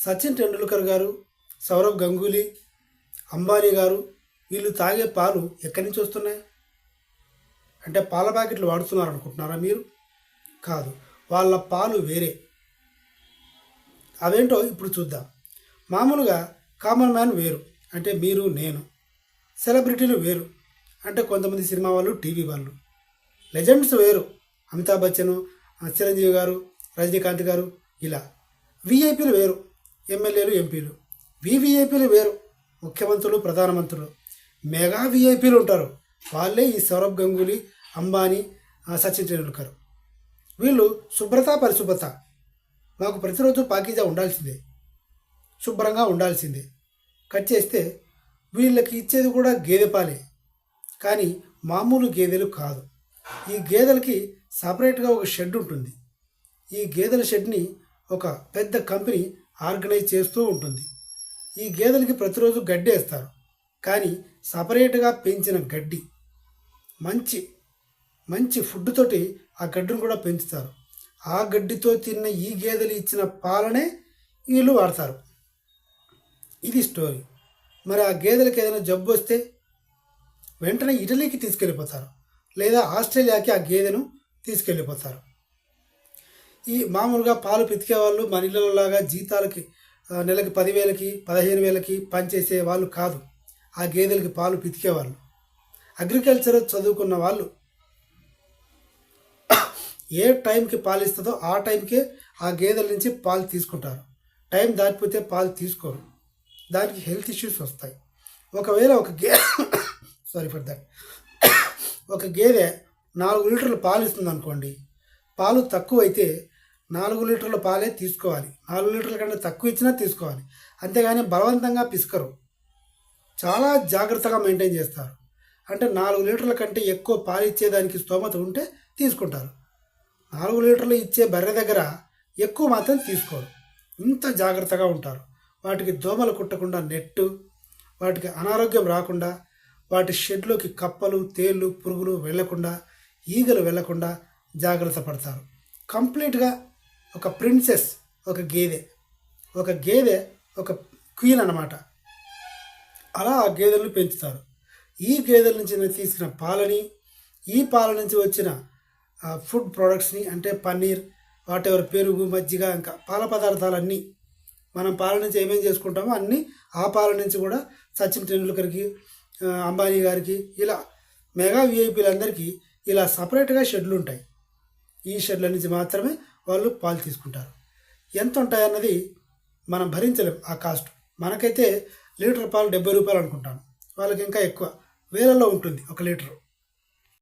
సచిన్ టెండూల్కర్ గారు సౌరవ్ గంగూలీ అంబానీ గారు వీళ్ళు తాగే పాలు ఎక్కడి నుంచి వస్తున్నాయి? అంటే పాల ప్యాకెట్లు వాడుతున్నారు అనుకుంటున్నారా మీరు? కాదు వాళ్ళ పాలు వేరే. అవేంటో ఇప్పుడు చూద్దాం. మామూలుగా కామన్ మ్యాన్ వేరు అంటే మీరు నేను. సెలబ్రిటీలు వేరు అంటే కొంతమంది సినిమా వాళ్ళు టీవీ వాళ్ళు. లెజెండ్స్ వేరు అమితాబ్ బచ్చన్ చిరంజీవి గారు రజనీకాంత్ గారు ఇలా. విఐపీలు వేరు. ఎమ్మెల్యేలు ఎంపీలు. వివిఐపీలు వేరు. ముఖ్యమంత్రులు ప్రధానమంత్రులు. మెగా విఐపీలు ఉంటారు. వాళ్ళే ఈ సౌరభ్ గంగూలీ అంబానీ సచిన్ టెండూల్కర్. వీళ్ళు శుభ్రత పరిశుభ్రత. మాకు ప్రతిరోజు పాకీజా ఉండాల్సిందే. శుభ్రంగా ఉండాల్సిందే. కట్ చేస్తే వీళ్ళకి ఇచ్చేది కూడా గేదె పాలే. కానీ మామూలు గేదెలు కాదు. ఈ గేదెలకి సపరేట్గా ఒక షెడ్ ఉంటుంది. ఈ గేదెల షెడ్ని ఒక పెద్ద కంపెనీ ఆర్గనైజ్ చేస్తూ ఉంటుంది. ఈ గేదెలకి ప్రతిరోజు గడ్డి వేస్తారు. కానీ సపరేట్గా పెంచిన గడ్డి మంచి మంచి ఫుడ్ తోటి ఆ గడ్డిని కూడా పెంచుతారు. ఆ గడ్డితో తిన్న ఈ గేదెలు ఇచ్చిన పాలనే వీళ్ళు వాడతారు. ఇది స్టోరీ. మరి ఆ గేదెలకు ఏదైనా జబ్బు వస్తే వెంటనే ఇటలీకి తీసుకెళ్ళిపోతారు. లేదా ఆస్ట్రేలియాకి ఆ గేదెను తీసుకెళ్ళిపోతారు. ఈ మామూలుగా పాలు పితికే వాళ్ళు మన ఇళ్ళలాగా జీతాలకి నెలకి పదివేలకి పదిహేను వేలకి పనిచేసే వాళ్ళు కాదు. ఆ గేదెలకి పాలు పితికే వాళ్ళు. అగ్రికల్చర్ చదువుకున్న వాళ్ళు ఏ టైంకి పాలు ఇస్తుందో ఆ టైంకే ఆ గేదెల నుంచి పాలు తీసుకుంటారు. టైం దాటిపోతే పాలు తీసుకోరు. దానికి హెల్త్ ఇష్యూస్ వస్తాయి. ఒకవేళ ఒక గే సారీ ఫర్ దట్. ఒక గేదె నాలుగు లీటర్లు పాలు ఇస్తుంది అనుకోండి పాలు తక్కువ అయితే నాలుగు లీటర్ల పాలే తీసుకోవాలి. నాలుగు లీటర్ల కంటే తక్కువ ఇచ్చినా తీసుకోవాలి. అంతేగాని బలవంతంగా పిసుకరు. చాలా జాగ్రత్తగా మెయింటైన్ చేస్తారు. అంటే నాలుగు లీటర్ల కంటే ఎక్కువ పాలు ఇచ్చేదానికి స్తోమత ఉంటే తీసుకుంటారు. నాలుగు లీటర్లు ఇచ్చే బర్రె దగ్గర ఎక్కువ మాత్రం తీసుకోరు. ఇంత జాగ్రత్తగా ఉంటారు. వాటికి దోమలు కుట్టకుండా నెట్టు వాటికి అనారోగ్యం రాకుండా వాటి షెడ్లోకి కప్పలు తేళ్ళు పురుగులు వెళ్ళకుండా ఈగలు వెళ్ళకుండా జాగ్రత్త పడతారు. కంప్లీట్గా ఒక ప్రిన్సెస్ ఒక గేదె. ఒక గేదె ఒక క్వీన్ అన్నమాట. అలా ఆ గేదెలను పెంచుతారు. ఈ గేదెల నుంచి తీసుకున్న పాలని ఈ పాల నుంచి వచ్చిన ఫుడ్ ప్రోడక్ట్స్ని అంటే పన్నీర్ వాటెవర్ పెరుగు మజ్జిగ ఇంకా పాల పదార్థాలన్నీ మనం పాల నుంచి ఏమేం చేసుకుంటామో అన్నీ ఆ పాల నుంచి కూడా సచిన్ టెండూల్కర్కి అంబానీ గారికి ఇలా మెగా విఐపీలందరికీ ఇలా సపరేట్గా షెడ్లు ఉంటాయి ఈ షెడ్ల నుంచి మాత్రమే వాళ్ళు పాలు తీసుకుంటారు. ఎంత ఉంటాయన్నది మనం భరించలేం ఆ కాస్ట్. మనకైతే లీటర్ పాలు డెబ్బై రూపాయలు అనుకుంటాను వాళ్ళకి ఇంకా ఎక్కువ. వేలలో ఉంటుంది ఒక లీటరు.